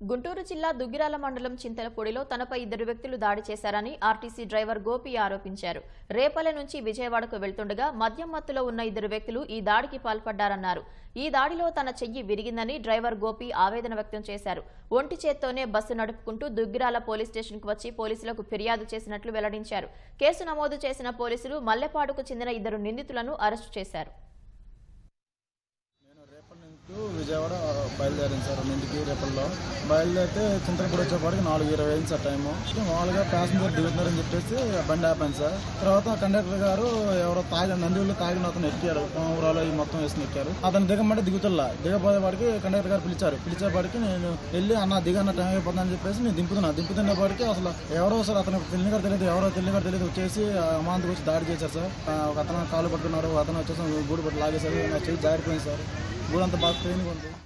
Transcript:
గుంటూరు జిల్లా దుగ్గిరాల మండలం చింతలపూడిలో తనపై ఇద్దరు వ్యక్తులు దాడి చేశారని ఆర్టీసీ డ్రైవర్ గోపి ఆరోపించారు. రేపల్లె నుంచి విజయవాడకు వెళ్తుండగా మద్యం మత్తులో ఉన్న ఇద్దరు వ్యక్తులు ఈ దాడికి పాల్పడ్డారన్నారు. ఈ దాడిలో తన చెయ్యి విరిగిందని డ్రైవర్ గోపి ఆవేదన వ్యక్తం చేశారు. ఒంటి చేత్తోనే బస్సు నడుపుకుంటూ దుగ్గిరాల పోలీస్ స్టేషన్కు వచ్చి పోలీసులకు ఫిర్యాదు చేసినట్లు వెల్లడించారు. కేసు నమోదు చేసిన పోలీసులు మల్లెపాడుకు చెందిన ఇద్దరు నిందితులను అరెస్టు చేశారు నేను రేపటి నుంచి విజయవాడ బయలుదేరాను సార్. ఇంటికి రేపల్లో. బయలుదేరితే చింతలపూడి వచ్చేపాటికి నాలుగు ఇరవై అయింది సార్ టైము. మామూలుగా ప్యాసింజర్ దిగుతున్నారని చెప్పేసి బండి ఆపాను సార్. తర్వాత కండక్టర్ గారు ఎవరో తాగి నందివులు తాగిన అతను ఎక్కారు ఊరాలో ఈ మొత్తం వేసుకుని ఎక్కారు అతను దిగమంటే దిగుతుల్లా. దిగపోయేవాడికి కండక్టర్ గారు పిలిచారు. పిలిచేపాటికి నేను వెళ్ళి అన్న దిగన్న టైం అయిపోతుందని చెప్పేసి నేను దింపుతున్నా. దింపుతున్నప్పటికీ అసలు ఎవరో సార్ అతను తెలియని గారు తెలియదు ఎవరో తెలియని గారు తెలియదు. వచ్చేసి అమాంతకు వచ్చి దాడి చేశారు సార్. ఒక అతను కాలు పట్టుకున్నారు అతను వచ్చేసి గూడు పట్టు లాగేశారు. నా చేతి జారిపోయింది సార్. ਬੋਲਣ ਤਾਂ ਬਾਤ ਕੋਈ ਨਹੀਂ ਬੰਦੇ